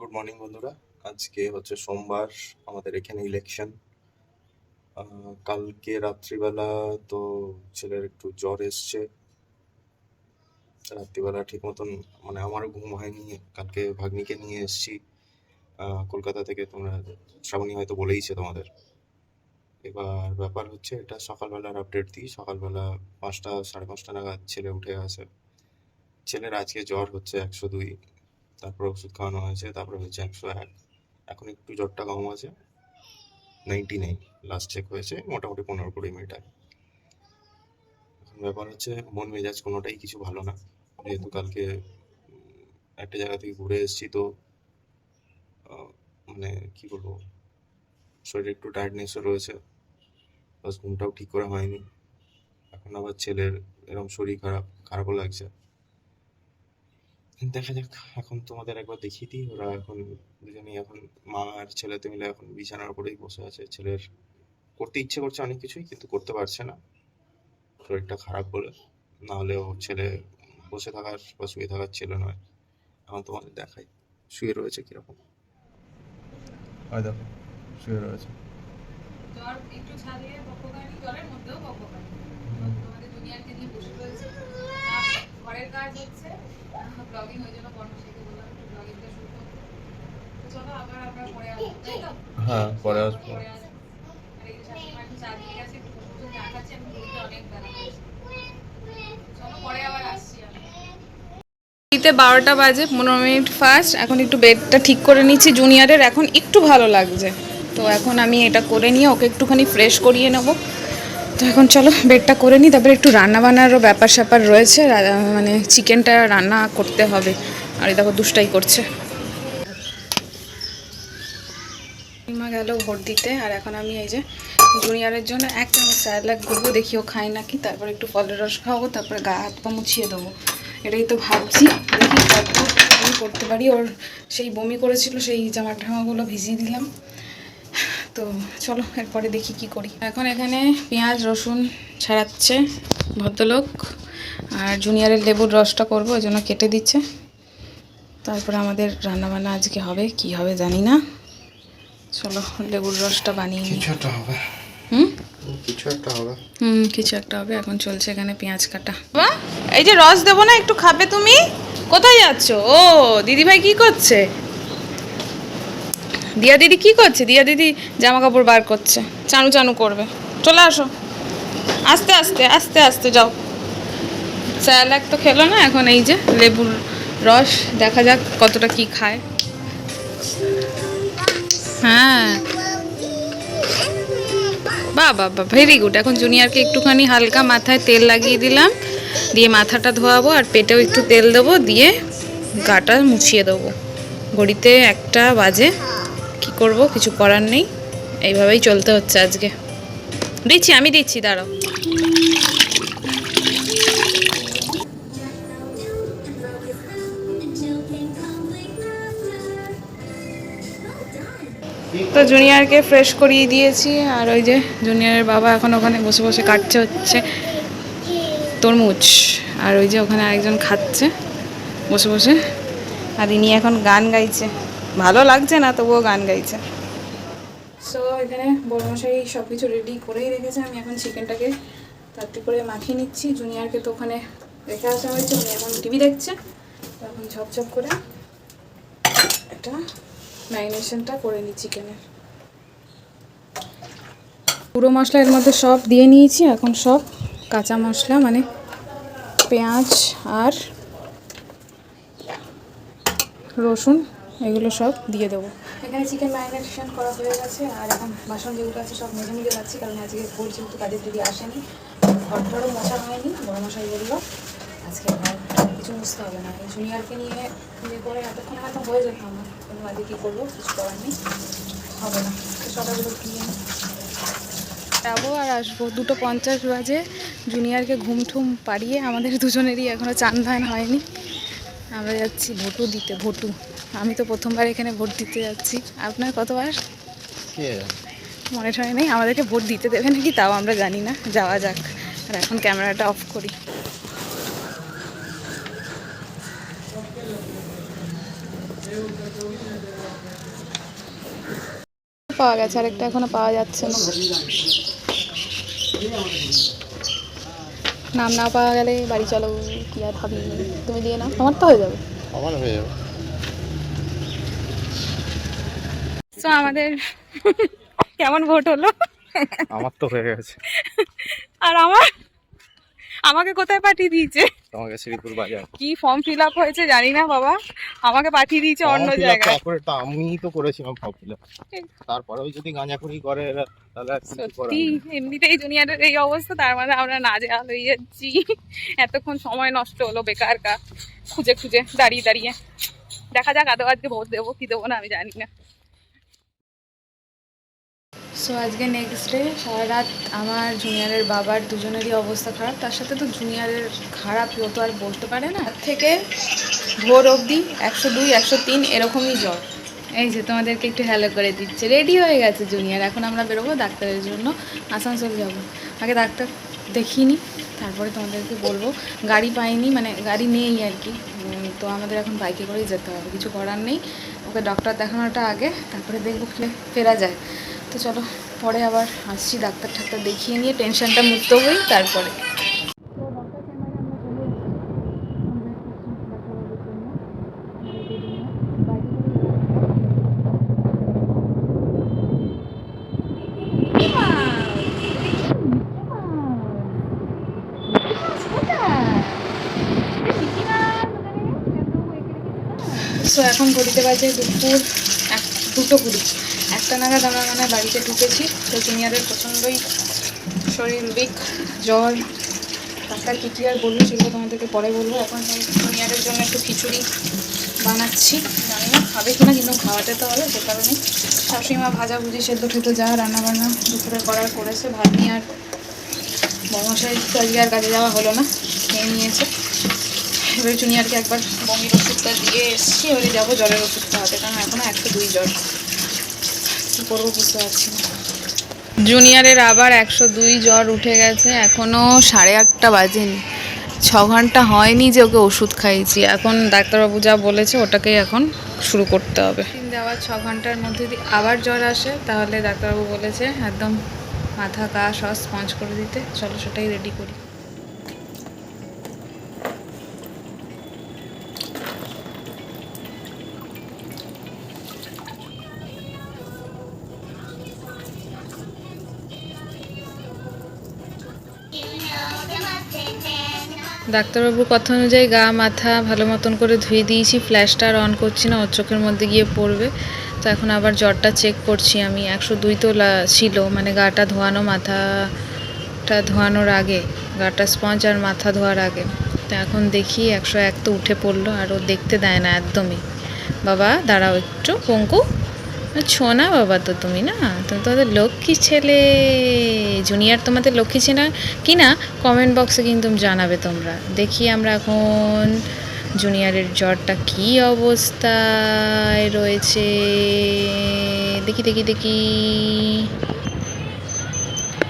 Good morning বন্ধুরা। আজকে হচ্ছে সোমবার আমাদের এখানে ইলেকশন কালকে রাত্রিবেলা তো ছেলের একটু জ্বর এসছে। রাত্রিবেলা ঠিক মতন মানে আমারও ঘুম হয়নি। কালকে ভাগ্নিকে নিয়ে এসেছি। আহ, কলকাতা থেকে তোমরা শ্রাবণী হয়তো বলেইছে তোমাদের। এবার ব্যাপার হচ্ছে এটা সকালবেলার আপডেট দিই। সকালবেলা পাঁচটা সাড়ে পাঁচটা নাগাদ ছেলে উঠে আসে। ছেলের আজকে জ্বর হচ্ছে একশো দুই। তারপর ওষুধ খাওয়ানো হয়েছে, তারপরে হয়েছে একশো এক। এখন একটু জ্বরটা কম আছে। নাইনটি নাইন লাস্ট চেক হয়েছে, মোটামুটি পনেরো কুড়ি মিনিট আগে। ব্যাপার হচ্ছে, মন মেজাজ কোনোটাই কিছু ভালো না। যেহেতু কালকে একটা জায়গা থেকে ঘুরে এসেছি তো মানে কি বলব, শরীরে একটু টায়ার্ডনেসও রয়েছে। ঘুমটাও ঠিক করে হয়নি। এখন আবার ছেলের এরকম শরীর খারাপ, খারাপও লাগছে। দেখা যাক এখন তোমাদের একবার দেখিয়ে দিই। ওরা এখন দুজনেই এখন মা আর ছেলেতে মিলে এখন বিছানার উপরেই বসে আছে। ছেলের করতে ইচ্ছে করছে অনেক কিছুই কিন্তু করতে পারছে না। শরীরটা খারাপ বলে। না হলে ও ছেলে বসে থাকার বা শুয়ে থাকার ছেলে নয়। এখন তোমাদের দেখাই শুয়ে রয়েছে কীরকম। হয় দেখো শুয়ে রয়েছে। জ্বর একটু ছাড়িয়ে বকবকানি জ্বরের মধ্যেও বকবকানি। জুনিয়রকে নিয়ে বসে রয়েছে। ঘরের কাজ হচ্ছে ব্লগিং ওই জন্য বর্ণশাইকে বললাম একটু ব্লগিংটা শুরু করতে। তো চলো আবার আমরা পরে আসব তাই তো? হ্যাঁ পরে আসব। পরে আসব। আর এই যে শাশুড়ি একটু চা দিয়ে গেছে একটু বসে চা খাচ্ছি আমি বলতে অনেক বেলা হয়েছে চলো পরে আবার আসছি আমি দিতে বারোটা বাজে পনেরো মিনিট ফার্স্ট এখন একটু বেডটা ঠিক করে নিচ্ছি। জুনিয়রের এখন একটু ভালো লাগছে। তো এখন আমি এটা করে নিয়ে ওকে একটুখানি ফ্রেশ করিয়ে নেব। তো এখন চলো, বেডটা করে নিই, তারপরে একটু রান্না বান্নারও ব্যাপার স্যাপার রয়েছে মানে চিকেনটা রান্না করতে হবে। আর দেখো দুষ্টাই করছে। মা গেল ভোট দিতে, আর এখন আমি এই যে জুনিয়রের জন্য এক চামচ স্যালাড করব দেখি ও খায় নাকি। তারপর একটু ফলের রস খাওয়াবো, তারপরে গা হাত পা মুছিয়ে দেবো। এটাই তো ভাবছি, দেখি আমি করতে পারি। ওর সেই বমি করেছিল, সেই জামা ঠামাগুলো ভিজিয়ে দিলাম। তো চলো এরপরে দেখি কি করি। এখন এখানে পেঁয়াজ রসুন ছাড়াচ্ছে ভদ্রলোক আর জুনিয়রের লেবুর রসটা করব ওই জন্য কেটে দিচ্ছে। তারপরে আমাদের রান্নাবান্না আজকে হবে কি হবে জানি না। চলো লেবুর রসটা বানিয়ে নিই। কিছু একটা হবে। হুম? কিছু একটা হবে। হুম কিছু একটা হবে এখন চলছে এখানে পেঁয়াজ কাটা। বাহ এই যে রস দেবো না একটু খাবে তুমি? কোথায় যাচ্ছ? ও দিদি ভাই কি করছে? দিয়া দিদি কি করছে? দিয়া দিদি জামা কাপড় বার করছে। চানু চানু করবে। চলে আসো। আস্তে আস্তে আস্তে আস্তে যাও। স্যালাক তো খেলো না, এখন এই যে লেবুর রস। দেখা যাক কতটা কি খায়। হ্যাঁ। বা বাহ ভেরি গুড এখন জুনিয়রকে একটুখানি হালকা মাথায় তেল লাগিয়ে দিলাম। দিয়ে মাথাটা ধোয়াবো আর পেটেও একটু তেল দেবো। দিয়ে গাটা মুছিয়ে দেবো। ঘড়িতে একটা বাজে করব, কিছু করার নেই। এইভাবেই চলতে হচ্ছে আজকে। দিচ্ছি, আমি দিচ্ছি, দাঁড়াও। তো জুনিয়রকে ফ্রেশ করিয়ে দিয়েছি, আর ওই যে জুনিয়রের বাবা এখন ওখানে বসে বসে কাটছে হচ্ছে তরমুজ, আর ওই যে ওখানে আরেকজন খাচ্ছে, বসে বসে। আর ইনি এখন গান গাইছে। ভালো লাগছে না, তবুও গান গাইছে। সো এখানে বড়মশাই সব কিছু রেডি করেই রেখেছে। আমি এখন চিকেনটাকে তাড়াতাড়ি করে মাখিয়ে নিচ্ছি। জুনিয়রকে তো ওখানে রেখে আসা হয়েছে। উনি এখন টিভি দেখছে। এখন ঝপঝপ করে এটা ম্যারিনেশনটা করে নিই চিকেনের পুরো মশলা এর মধ্যে সব দিয়ে নিয়েছি। এখন সব কাঁচা মশলা মানে পেঁয়াজ আর রসুন এগুলো সব দিয়ে দেবো। এখানে চিকেন ম্যারিনেশন করা হয়ে গেছে আর এখন বাসন যেগুলো আছে সব মেজে মেজে যাচ্ছি কারণ আজকে ভোর যেহেতু কাজের দিদি আসেনি ঘরটারও মশা হয়নি বড় মশাই বলল আজকে কিছু মুছতে হবে না। জুনিয়রকে নিয়ে ইয়ে করে এতক্ষণ হয়তো হয়ে যেত আমার কিন্তু আজকে কী করব কিছু করার নেই হবে না। সবাইগুলো দিয়ে যাব আর আসব। দুটো পঞ্চাশ বাজে জুনিয়রকে ঘুম ঠুম পাড়িয়ে আমাদের দুজনেরই এখনও চান ধান হয়নি। আমরা যাচ্ছি ভোটু দিতে ভোটু আমি তো প্রথমবার এখানে ভোট দিতে যাচ্ছি। আপনার কতবার? মনে টনে নেই। আমাদেরকে ভোট দিতে দেবে নাকি তাও আমরা জানি না। যাওয়া যাক। আর এখন ক্যামেরাটা অফ করি। পাওয়া গেছে। আরেকটা এখনও পাওয়া যাচ্ছে না। নাম না পাওয়া গেলে বাড়ি চলো কি আর ভাবি তুমি দিয়ে নাও তোমার তো হয়ে যাবে। আমার হয়ে যাবে। সো আমাদের কেমন ভোট হলো? আমার তো হয়ে গেছে। আর আমার আমাকে কোথায় পাঠিয়ে দিয়েছে? তোমাকে শ্রীপুর বাজার। কি ফর্ম ফিল আপ হয়েছে জানি না বাবা। আমাকে পাঠিয়ে দিয়েছে অন্য জায়গায়। করে তো আমি তো করেছিলাম ফর্ম ফিল তারপরেও যদি গাঁজাখুরি করে তাহলে আর কিছু করার সত্যি এমনিতেই দুনিয়াটার এই অবস্থা তার মানে আমরা নাজেহাল হয়ে যাচ্ছি। এতক্ষণ সময় নষ্ট হলো বেকার কা খুঁজে খুঁজে দাঁড়িয়ে দাঁড়িয়ে। দেখা যাক আদৌ আজকে ভোট দেবো কি দেবো না আমি জানি না। সো আজকে নেক্সট ডে সারা রাত আমার জুনিয়রের বাবার দুজনেরই অবস্থা খারাপ। তার সাথে তো জুনিয়রের খারাপ কেউ তো আর বলতে পারে না। থেকে ভোর অবধি একশো দুই, একশো তিন এরকমই জ্বর। এই যে, তোমাদেরকে একটু হ্যালো করে দিচ্ছে। রেডি হয়ে গেছে জুনিয়র এখন আমরা বেরোবো ডাক্তারের জন্য। আসানসোল যাব। আগে ডাক্তার দেখিনি, তারপরে তোমাদেরকে বলব। গাড়ি পাইনি মানে গাড়ি নেই আর কি। তো আমাদের এখন বাইকে করেই যেতে হবে, কিছু করার নেই। ওকে ডক্টর দেখানোটা আগে, তারপরে দেখব ফেরা যায়। তো চলো, পরে আবার আসছি, ডাক্তার ঠাক্তার দেখিয়ে নিয়ে টেনশনটা মুক্ত হই, তারপরে। সো এখন ঘড়িতে বাজে দুপুর এক দুটো কুড়ি। একটা নাগাদ আমরা মানে বাড়িতে ঢুকেছি। তো জুনিয়রের প্রচণ্ডই শরীর বিক জ্বর, ডাক্তার কী কী আর বলল সেগুলো তোমাদেরকে পরে বলব। এখন এই জুনিয়রের জন্য একটু খিচুড়ি বানাচ্ছি। জানি না, খাবে কিনা, কিন্তু খাওয়াতে তো হবে সে কারণে। শাশুড়ি মা ভাজা, ভুজি, সেদ্ধ খেতে যা রান্না বান্না দুপুরে করার করেছে। ভাত নিয়ে আর বর্মশাই তো আজকে আর কাজে যাওয়া হলো না, খেয়ে নিয়েছে। এবার জুনিয়রকে একবার বমির ওষুধটা দিয়ে এসেছি, এবারে যাব জ্বরের ওষুধটা খাওয়াতে কারণ এখনও একশো দুই জ্বর। কী করব বুঝতে পারছি না। জুনিয়রের আবার একশো দুই জ্বর উঠে গেছে এখনও সাড়ে আটটা বাজেনি। ছ ঘণ্টা হয়নি যে ওকে ওষুধ খাইয়েছি। এখন ডাক্তারবাবু যা বলেছে ওটাকেই এখন শুরু করতে হবে। দেওয়ার ছ ঘণ্টার মধ্যে যদি আবার জ্বর আসে তাহলে ডাক্তারবাবু বলেছে একদম মাথা গা সব স্পঞ্জ করে দিতে। চলো সেটাই রেডি করি। ডাক্তারবাবুর কথা অনুযায়ী গা, মাথা ভালো মতন করে ধুয়ে দিয়েছি। ফ্ল্যাশটা আর অন করছি না, ওর চোখের মধ্যে গিয়ে পড়বে। তো এখন আবার জ্বরটা চেক করছি আমি। একশো দুই তো ছিল মানে গাটা ধোয়ানো, মাথাটা ধোয়ানোর আগে। গাটা স্পঞ্জ আর মাথা ধোয়ার আগে। তো এখন দেখি, একশো এক তো উঠে পড়ল, আর ও দেখতে দেয় না একদমই। বাবা, দাঁড়াও একটু, পঙ্কু। ছোনা বাবা তো তুমি না? তুমি তো ওদের লক্ষ্মী ছেলে জুনিয়র তোমাদের লক্ষ্মী ছেলে কি না? কমেন্ট বক্সে কিন্তু জানাবে তোমরা। দেখি আমরা এখন জুনিয়রের জ্বরটা কি অবস্থায় রয়েছে। দেখি দেখি দেখি।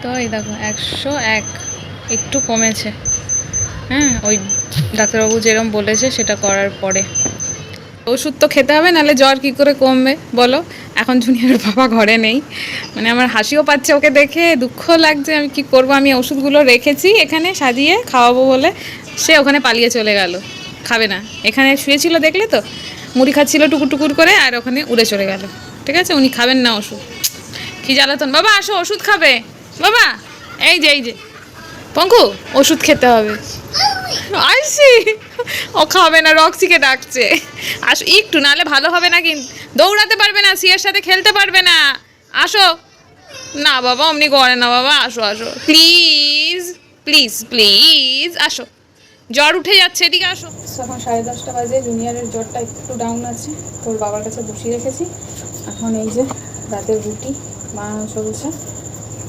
তো এই দেখো, একশো এক। একটু কমেছে। হ্যাঁ ওই ডাক্তারবাবু যেরকম বলেছে, সেটা করার পরে। ওষুধ তো খেতে হবে, নাহলে জ্বর কি করে কমবে? বলো। এখন জুনিয়রের বাবা ঘরে নেই। মানে আমার হাসিও পাচ্ছে ওকে দেখে দুঃখ লাগছে আমি কি করব? আমি ওষুধগুলো রেখেছি এখানে সাজিয়ে খাওয়াবো বলে। সে ওখানে পালিয়ে চলে গেল। খাবে না। এখানে শুয়েছিল দেখলে তো? মুড়ি খাচ্ছিল টুকুর টুকুর করে আর ওখানে উড়ে চলে গেল। ঠিক আছে? উনি খাবেন না ওষুধ। কি জ্বালাতন? বাবা, আসো, ওষুধ খাবে। বাবা, এই যে এই যে। পঙ্কু, ওষুধ খেতে হবে। আসি ও খাবে না, রক্সিকে ডাকছে। আসো, একটু নালে ভালো হবে না কিন্তু। দৌড়াতে পারবে না, সিয়ের সাথে খেলতে পারবে না। আসো। না বাবা, অমনি করে না বাবা, আসো আসো। প্লিজ প্লিজ প্লিজ, আসো। জ্বর উঠে যাচ্ছে, এদিকে আসো। এখন সাড়ে দশটা বাজে, জুনিয়রের জ্বরটা একটু ডাউন আছে। তোর বাবার কাছে বসিয়ে রেখেছি। এখন এই যে রাতের রুটি বানানো চলছে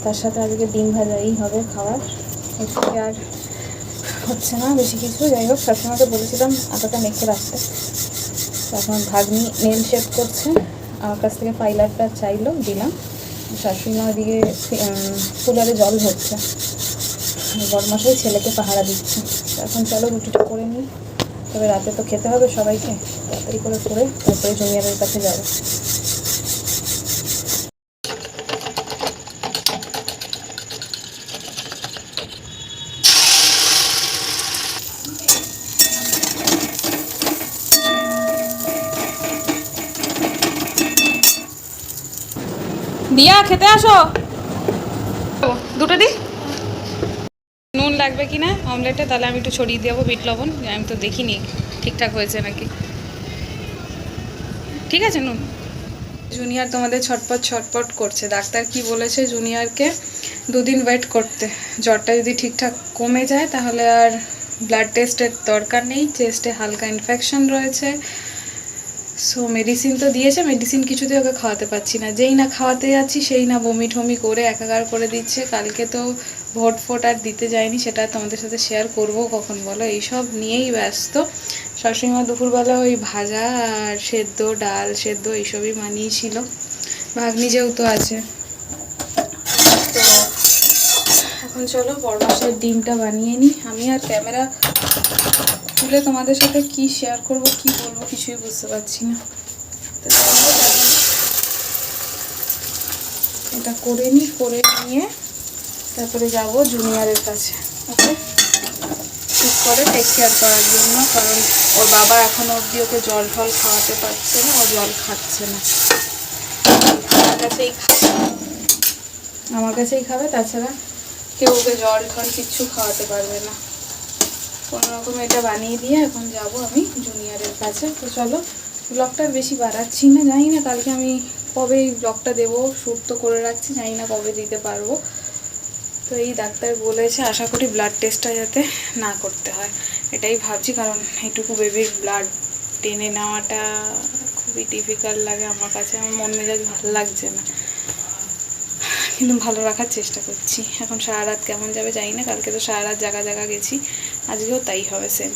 তার সাথে আজকে ডিম ভাজাই হবে খাবার আর হচ্ছে না, বেশি কিছু। যাই হোক সবসময়কে বলেছিলাম আটাটা মেখে রাখতে। তো এখন ভাগ্নি নেল শেপ করছে। আমার কাছ থেকে ফাইলারটা চাইলো, দিলাম। শাশুড়ি মা ওদিকে কুলারে জল ভরছে। বরমাসাই ছেলেকে পাহারা দিচ্ছে। এখন চলো রুটিটা করে নিই। তবে রাতে তো খেতে হবে সবাইকে। তাড়াতাড়ি করে করে তারপরে জুনিয়রের কাছে যাব। দিয়া খেতে আসো। দুটো দি নুন লাগবে কি না অমলেটে তাহলে আমি একটু ছড়িয়ে দেবো বিট লবণ। আমি তো দেখিনি ঠিকঠাক হয়েছে নাকি? ঠিক আছে নুন। জুনিয়র তোমাদের ছটপট ছটপট করছে। ডাক্তার কি বলেছে জুনিয়রকে? দুদিন ওয়েট করতে। জ্বরটা যদি ঠিকঠাক কমে যায় তাহলে আর ব্লাড টেস্টের দরকার নেই। চেস্টে হালকা ইনফেকশন রয়েছে। সো মেডিসিন তো দিয়েছে মেডিসিন কিছুতেই ওকে খাওয়াতে পারছি না। যেই না খাওয়াতে যাচ্ছি, সেই না বমি ঠমি করে একাকার করে দিচ্ছে। কালকে তো ভোট ফোট আর দিতে যায়নি, সেটা তোমাদের সাথে শেয়ার করব কখন বলো? এইসব নিয়েই ব্যস্ত। শাশুড়িমা দুপুরবেলা ওই ভাজা আর সেদ্ধ, ডাল সেদ্ধ এইসবই বানিয়েছিল। ভাগ্নি যেহেতু আছে। তো এখন চলো বড়মাসের ডিমটা বানিয়ে নিই। আমি আর ক্যামেরা খুলে তোমাদের সাথে কি শেয়ার করব, কি বলব কিছুই বুঝতে পারছি না। এটা করে নিই করে নিয়ে তারপরে যাব জুনিয়রের কাছে ওকে ঠিক করে টেক কেয়ার করার জন্য, কারণ ওর বাবা এখনও অবধি ওকে জল ফল খাওয়াতে পারছে না, ও জল খাচ্ছে না। আমার কাছেই খাবে। আমার কাছেই খাবে, তাছাড়া কেউ ওকে জল ফল কিচ্ছু খাওয়াতে পারবে না। রকম এটা বানিয়ে দিয়ে এখন যাব আমি জুনিয়রের কাছে। তো চলো ব্লগটা বেশি বাড়াচ্ছি না, জানি না কালকে আমি কবে এই ব্লগটা দেবো শ্যুট তো করে রাখছি, জানি না কবে দিতে পারব। তো এই ডাক্তার বলেছে, আশা করি ব্লাড টেস্টটা যাতে না করতে হয়। এটাই ভাবছি, কারণ এইটুকু বেবির ব্লাড টেনে নেওয়াটা খুবই ডিফিকাল্ট লাগে আমার কাছে। আমার মন মেজাজ ভালো লাগছে না। কিন্তু ভালো রাখার চেষ্টা করছি। এখন সারা রাত কেমন যাবে জানি না, কালকে তো সারা রাত জাগা জায়গা গেছি, আজকেও তাই হবে সেম